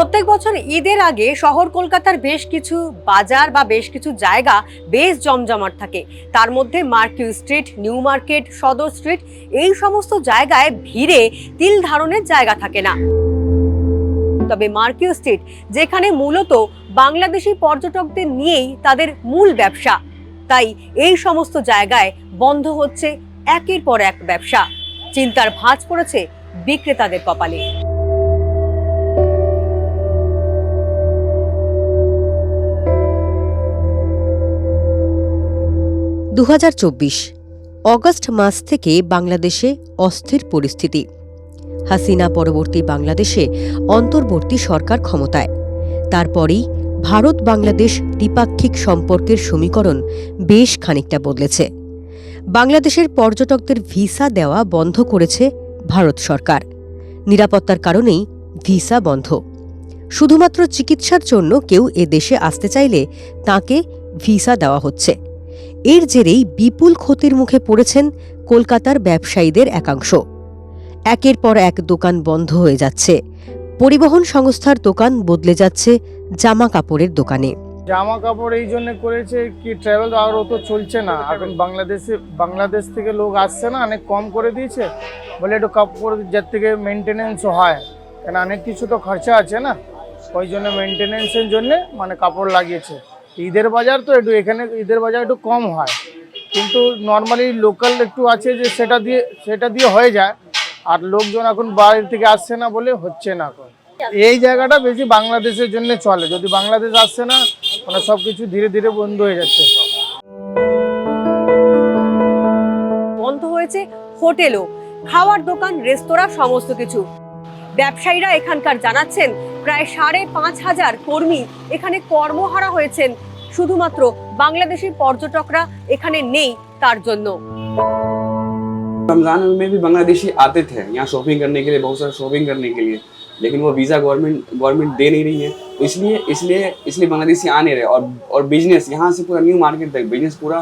প্রত্যেক বছর ঈদের আগে শহর কলকাতার বেশ কিছু বাজার বা বেশ কিছু জায়গা বেশ জমজমাট থাকে। তার মধ্যে Marquis Street, New Market, Sudder Street এই সমস্ত জায়গায় ভিড়ে তিল ধারণের জায়গা থাকে না। তবে মার্কিউ স্ট্রিট, যেখানে মূলত বাংলাদেশি পর্যটকদের নিয়েই তাদের মূল ব্যবসা, তাই এই সমস্ত জায়গায় বন্ধ হচ্ছে একের পর এক ব্যবসা। চিন্তার ভাঁজ পড়েছে বিক্রেতাদের কপালে। দু অগস্ট মাস থেকে বাংলাদেশে অস্থির পরিস্থিতি। হাসিনা পরবর্তী বাংলাদেশে অন্তর্বর্তী সরকার ক্ষমতায়। তারপরেই ভারত বাংলাদেশ দ্বিপাক্ষিক সম্পর্কের সমীকরণ বেশ খানিকটা বদলেছে। বাংলাদেশের পর্যটকদের ভিসা দেওয়া বন্ধ করেছে ভারত সরকার। নিরাপত্তার কারণেই ভিসা বন্ধ। শুধুমাত্র চিকিৎসার জন্য কেউ এ দেশে আসতে চাইলে তাকে ভিসা দেওয়া হচ্ছে। এর জেরেই বিপুল ক্ষতির মুখে পড়েছেন কলকাতার ব্যবসায়ীদের একাংশ। একের পর এক দোকান বন্ধ হয়ে যাচ্ছে। পরিবহন সংস্থার দোকান বদলে যাচ্ছে জামা কাপড়ের দোকানে। জামা কাপড় এই জন্য করেছে কি ট্রাভেল আর অত চলছে না। এখন বাংলাদেশে, বাংলাদেশ থেকে লোক আসছে না, অনেক কম করে দিয়েছে। বলে একটু কাপড় যার থেকে মেনটেনেন্স হয়। কেন অনেক কিছু তো খরচা আছে না? ওই জন্য মেনটেনেন্সের জন্য মানে কাপড় লাগিয়েছে। ঈদের বাজার তো একটু, এখানে ঈদের বাজার একটু কম হয়। কিন্তু নর্মালি লোকাল একটু আছে যে সেটা দিয়ে সেটা দিয়ে হয়ে যায়। আর লোকজন এখন বাইরে থেকে আসছে না বলে হচ্ছে না এখন। এই জায়গাটা বেশি বাংলাদেশের জন্য চলে। যদি বাংলাদেশ আসছে না মানে সব কিছু ধীরে ধীরে বন্ধ হয়ে যাচ্ছে বন্ধ হয়েছে হোটেলও, খাওয়ার দোকান, রেস্তোরাঁ, সমস্ত কিছু। ব্যবসায়ীরা এখানকার জানাচ্ছেন, প্রায় সাড়ে পাঁচ হাজার কর্মী এখানে কর্মহারা হয়েছেন। শুধুমাত্র বাংলাদেশি পর্যটকরা এখানে নেই তার জন্য रमज़ान में भी बांग्लादेशी आते थे यहाँ शॉपिंग करने के लिए बहुत सारा शॉपिंग करने के लिए लेकिन वो वीज़ा गवर्नमेंट गवर्नमेंट दे नहीं रही है तो इसलिए इसलिए इसलिए बांग्लादेशी आ नहीं रहे और और बिजनेस यहाँ से पूरा न्यू मार्केट तक बिजनेस पूरा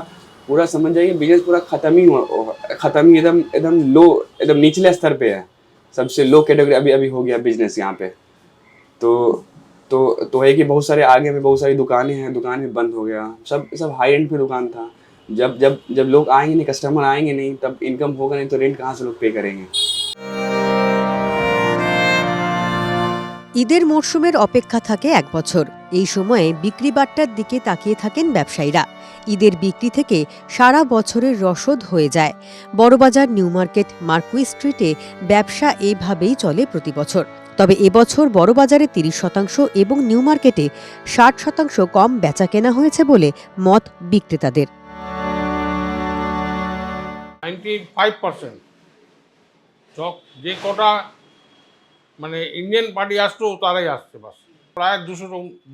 पूरा समझ जाइए बिजनेस पूरा ख़त्म ही हुआ ख़त्म ही एकदम एकदम लो एकदम निचले स्तर पे है सबसे लो कैटेगरी अभी अभी हो गया बिजनेस यहाँ पे तो तो तो है कि बहुत सारे आगे में बहुत सारी दुकानें हैं दुकानें बंद हो गया सब सब हाई एंड पे दुकान था जब जब जब लोग आएंगे नहीं कस्टमर आएंगे नहीं तब इनकम होगा नहीं तो रेंट कहाँ से लोग पे करेंगे ঈদের মরশুমের অপেক্ষা থাকে এক বছর এই সময়ে বিক্রি বাট্টার দিকে তাকিয়ে থাকেন ব্যবসায়ীরা ঈদের বিক্রি থেকে সারা বছরের রসদ হয়ে যায় বড়বাজার নিউ মার্কেট মার্কুই স্ট্রিটে ব্যবসা এভাবেই চলে প্রতি বছর তবে এবছর বড়বাজারে তিরিশ শতাংশ এবং নিউ মার্কেটে ষাট শতাংশ কম বেচা কেনা হয়েছে বলে মত বিক্রেতাদের। যে কটা মানে ইন্ডিয়ান পার্টি আসতো তারাই আসছে বাস। প্রায় দুশো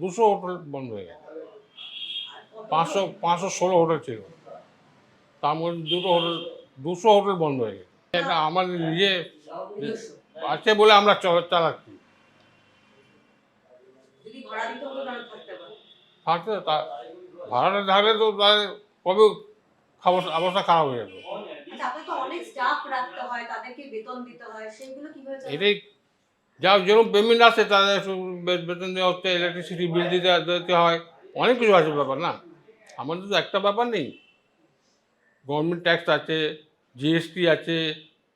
দুশো হোটেল বন্ধ হয়ে গেছে। পাঁচশো পাঁচশো ষোলো হোটেল ছিল। তার মধ্যে দুটো হোটেল, দুশো হোটেল বন্ধ হয়ে গেছে। এটা আমাদের নিজে আছে বলে আমরা চালাচ্ছি থাকতে ভাড়াটা থাকলে তো তাদের কবে খাবার অবস্থা খারাপ হয়ে যেত এটাই যা যেরকম পেমেন্ট আসছে তাদের বেতন দেওয়া হচ্ছে ইলেকট্রিসিটি বিল দিতে দিতে হয় অনেক কিছু আছে ব্যাপার না। আমাদের তো একটা ব্যাপার নেই। গভর্নমেন্ট ট্যাক্স আছে জিএসটি আছে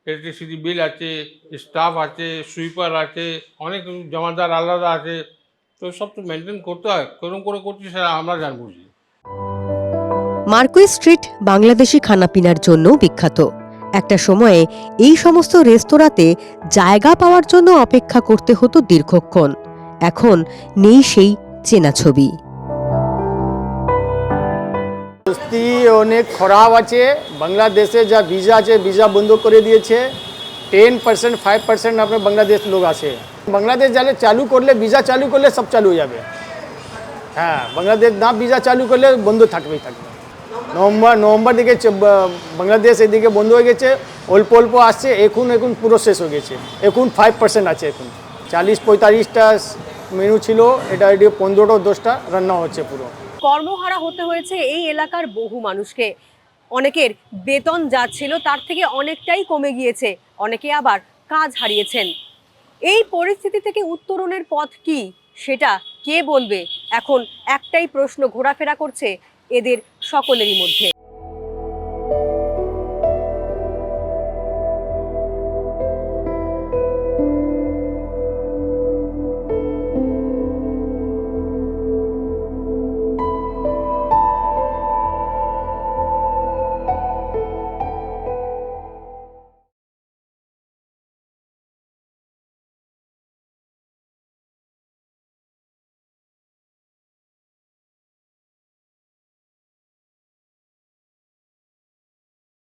ইলেকট্রিসিটি বিল আছে স্টাফ আছে সুইপার আছে, অনেক জমাদার আলাদা আছে। তো সব তো মেনটেন করতে হয়। কেরম করে করছি সেটা আমরা জানব। মার্কুই স্ট্রিট বাংলাদেশি খানাপিনার জন্য বিখ্যাত। একটা সময়ে এই সমস্ত রেস্তোরাঁতে জায়গা পাওয়ার জন্য অপেক্ষা করতে হতো দীর্ঘক্ষণ। এখন নেই সেই চেনা ছবি। পরিস্থিতি অনেক খারাপ আছে। বাংলাদেশে যা ভিসা আছে ভিসা বন্ধ করে দিয়েছে। টেন পার্সেন্ট ফাইভ পার্সেন্ট আপনার বাংলাদেশ লোক আছে। বাংলাদেশ যালে চালু করলে ভিসা চালু করলে সব চালু হয়ে যাবে। হ্যাঁ বাংলাদেশ না ভিসা চালু করলে বন্ধ থাকবেই থাকবে। নভেম্বর নভেম্বর দিকে বাংলাদেশ এদিকে বন্ধ হয়ে গেছে। অল্প অল্প আসছে, এখন এখন পুরো শেষ হয়ে গেছে। এখন ফাইভ পার্সেন্ট আছে এখন। চালিশ পঁয়তাল্লিশটা মেনু ছিল, এটা এদিকে পনেরোটা, দশটা রান্না হচ্ছে পুরো। কর্মহারা হতে হয়েছে এই এলাকার বহু মানুষকে। অনেকের বেতন যা ছিল তার থেকে অনেকটাই কমে গিয়েছে। অনেকে আবার কাজ হারিয়েছেন। এই পরিস্থিতি থেকে উত্তরণের পথ কি, সেটা কে বলবে? এখন একটাই প্রশ্ন ঘোরাফেরা করছে এদের সকলেরই মধ্যে।